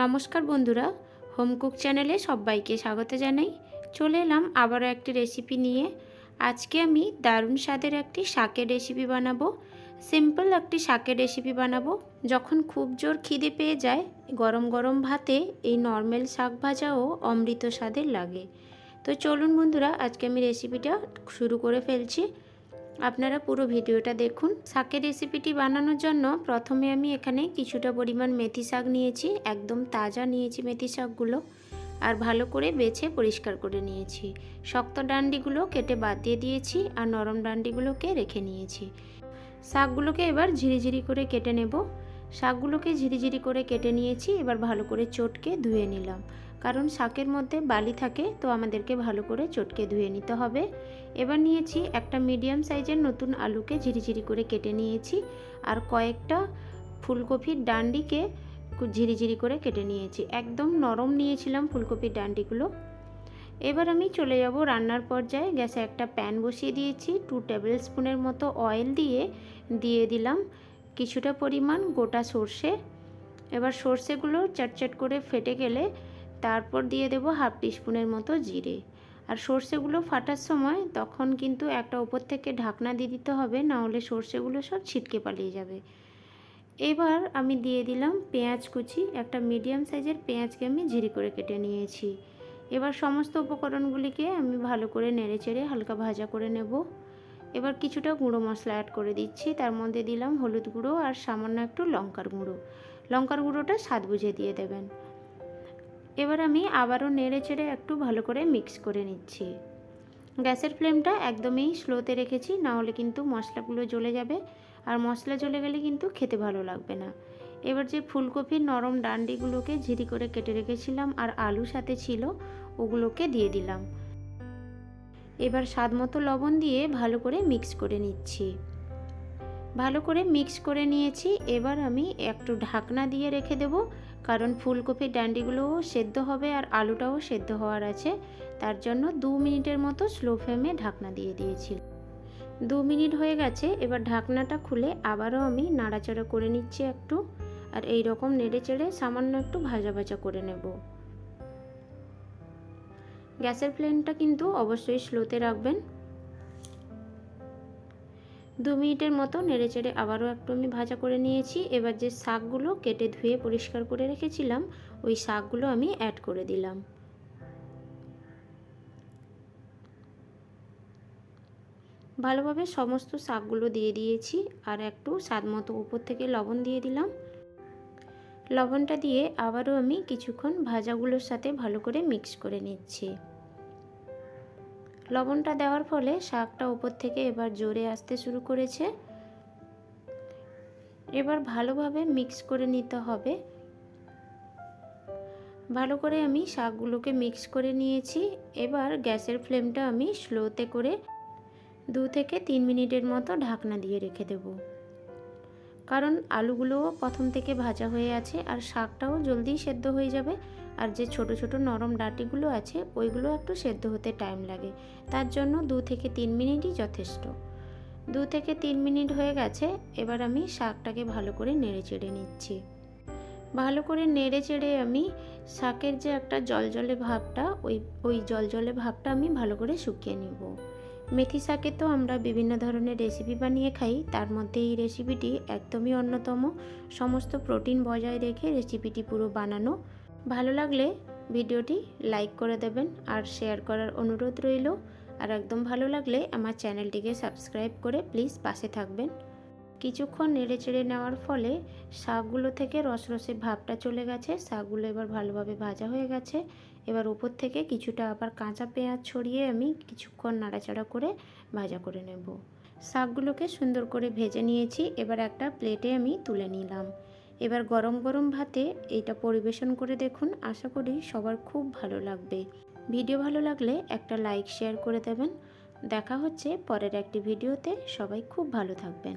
নমস্কার বন্ধুরা, home cook চ্যানেলে সবাইকে স্বাগত জানাই। চলে এলাম আবারও একটি রেসিপি নিয়ে। আজকে আমি দারুণ স্বাদের একটি শাকের রেসিপি বানাবো। সিম্পল একটি শাকের রেসিপি বানাবো। যখন খুব জোর খিদে পেয়ে যায়, গরম গরম ভাতে এই নর্মাল শাক ভাজাও অমৃত স্বাদের লাগে। তো চলুন বন্ধুরা, আজকে আমি রেসিপিটা শুরু করে ফেলছি। আপনারা পুরো ভিডিওটা দেখুন। শাকের রেসিপিটি বানানোর জন্য প্রথমে আমি এখানে কিছুটা পরিমাণ মেথি শাক নিয়েছি, একদম তাজা নিয়েছি মেথি শাকগুলো, আর ভালো করে বেছে পরিষ্কার করে নিয়েছি। শক্ত ডান্ডিগুলো কেটে বাদ দিয়ে দিয়েছি, আর নরম ডান্ডিগুলোকে রেখে নিয়েছি। শাকগুলোকে এবার ঝিরিঝিরি করে কেটে নেব। শাকগুলোকে ঝিরিঝিরি করে কেটে নিয়েছি, এবার ভালো করে চটকে ধুয়ে নিলাম। কারণ শাকের মধ্যে বালি থাকে, তো আমাদেরকে ভালো করে চটকে ধুয়ে নিতে হবে। এবার নিয়েছি একটা মিডিয়াম সাইজের নতুন আলুকে ঝিরিঝিরি করে কেটে নিয়েছি, আর কয়েকটা ফুলকপির ডান্ডিকে ঝিরিঝিরি করে কেটে নিয়েছি। একদম নরম নিয়েছিলাম ফুলকপির ডান্ডিগুলো। এবার আমি চলে যাব রান্নার পর্যায়ে। গ্যাসে একটা প্যান বসিয়ে দিয়েছি টু টেবিল স্পুনের মতো অয়েল দিয়ে দিয়ে দিলাম। কিছুটা পরিমাণ গোটা সর্ষে। এবার সর্ষেগুলো চটচট করে ফেটে গেলে তারপর দিয়ে দেব হাফ টিস্পুনের মতো জিরে। আর সর্ষেগুলো ফাটার সময় তখন কিন্তু একটা ওপর থেকে ঢাকনা দিয়ে দিতে হবে না হলে সর্ষেগুলো সব ছিটকে পালিয়ে যাবে। এবার আমি দিয়ে দিলাম পেঁয়াজ কুচি, একটা মিডিয়াম সাইজের পেঁয়াজকে আমি ঝিরি করে কেটে নিয়েছি। এবার সমস্ত উপকরণগুলিকে আমি ভালো করে নেড়ে চেড়ে হালকা ভাজা করে নেব। এবার কিছুটা গুঁড়ো মশলা অ্যাড করে দিচ্ছি। তার মধ্যে দিলাম হলুদ গুঁড়ো আর সামান্য একটু লঙ্কার গুঁড়ো। লঙ্কার গুঁড়োটা স্বাদ বুঝে দিয়ে দেবেন। এবার আমি আবারও নেড়ে চেড়ে একটু ভালো করে মিক্স করে নিচ্ছি। গ্যাসের ফ্লেমটা একদমই স্লোতে রেখেছি, না হলে কিন্তু মশলাগুলো জ্বলে যাবে। আর মশলা জ্বলে গেলে কিন্তু খেতে ভালো লাগবে না। এবার যে ফুলকপির নরম ডান্ডিগুলোকে ঝিরি করে কেটে রেখেছিলাম আর আলু সাথে ছিল, ওগুলোকে দিয়ে দিলাম। এবার স্বাদ মতো লবণ দিয়ে ভালো করে মিক্স করে নিচ্ছি। ভালো করে মিক্স করে নিয়েছি, এবার আমি একটু ঢাকনা দিয়ে রেখে দেব, কারণ ফুলকপির ডান্ডিগুলোও সেদ্ধ হবে আর আলুটাও সেদ্ধ হওয়ার আছে। তার জন্য দু মিনিটের মতো স্লো ফ্লেমে ঢাকনা দিয়ে দিয়েছি। দু মিনিট হয়ে গেছে, এবার ঢাকনাটা খুলে আবারও আমি নাড়াচাড়া করে নিচ্ছি একটু, আর এই রকম নেড়ে চেড়ে সামান্য একটু ভাজা ভাজা করে নেব। গ্যাসের ফ্লেমটা কিন্তু অবশ্যই স্লোতে রাখবেন। দু মিনিটের মতো নেড়ে চেড়ে আবারও একটু আমি ভাজা করে নিয়েছি। এবার যে শাকগুলো কেটে ধুয়ে পরিষ্কার করে রেখেছিলাম, ওই শাকগুলো আমি অ্যাড করে দিলাম। ভালোভাবে সমস্ত শাকগুলো দিয়ে দিয়েছি আর একটু স্বাদ মতো উপর থেকে লবণ দিয়ে দিলাম। লবণটা দিয়ে আবারও আমি কিছুক্ষণ ভাজাগুলোর সাথে ভালো করে মিক্স করে নিচ্ছি। লবণটা দেওয়ার ফলে শাকটা উপর থেকে এবার জোরে আসতে শুরু করেছে। এবার ভালোভাবে মিক্স করে নিতে হবে। ভালো করে আমি শাকগুলোকে মিক্স করে নিয়েছি। এবার গ্যাসের ফ্লেমটা আমি স্লোতে করে দু থেকে তিন মিনিটের মতো ঢাকনা দিয়ে রেখে দেব। কারণ আলুগুলোও প্রথম থেকে ভাজা হয়ে আছে আর শাকটাও জলদি সেদ্ধ হয়ে যাবে। আর যে ছোট ছোট নরম ডাটিগুলো আছে, ওইগুলো একটু সেদ্ধ হতে টাইম লাগে। তার জন্য দু থেকে তিন মিনিটই যথেষ্ট। দু থেকে তিন মিনিট হয়ে গেছে, এবার আমি শাকটাকে ভালো করে নেড়ে চেড়ে নিচ্ছি। ভালো করে নেড়ে চেড়ে আমি শাকের যে একটা জলজলে ভাবটা, ওই ওই জলজলে ভাবটা আমি ভালো করে শুকিয়ে নিব। মেথি শাকে তো আমরা বিভিন্ন ধরনের রেসিপি বানিয়ে খাই। তার মধ্যে এই রেসিপিটি একদমই অন্যতম। সমস্ত প্রোটিন বজায় রেখে রেসিপিটি পুরো বানানো। ভালো লাগলে ভিডিওটি লাইক করে দেবেন আর শেয়ার করার অনুরোধ রইল। আর একদম ভালো লাগলে আমার চ্যানেলটিকে সাবস্ক্রাইব করে প্লিজ পাশে থাকবেন। কিছুক্ষণ নেড়ে চেড়ে নেওয়ার ফলে শাকগুলো থেকে রসরসে ভাবটা চলে গেছে। শাকগুলো এবার ভালোভাবে ভাজা হয়ে গেছে। এবার উপর থেকে কিছুটা আবার কাঁচা পেঁয়াজ ছড়িয়ে আমি কিছুক্ষণ নাড়াচাড়া করে ভাজা করে নেব। শাকগুলোকে সুন্দর করে ভেজে নিয়েছি। এবার একটা প্লেটে আমি তুলে নিলাম। এবার গরম গরম ভাতে এইটা পরিবেশন করে দেখুন। আশা করি সবার খুব ভালো লাগবে। ভিডিও ভালো লাগলে একটা লাইক, শেয়ার করে দেবেন। দেখা হচ্ছে পরের একটি ভিডিওতে। সবাই খুব ভালো থাকবেন।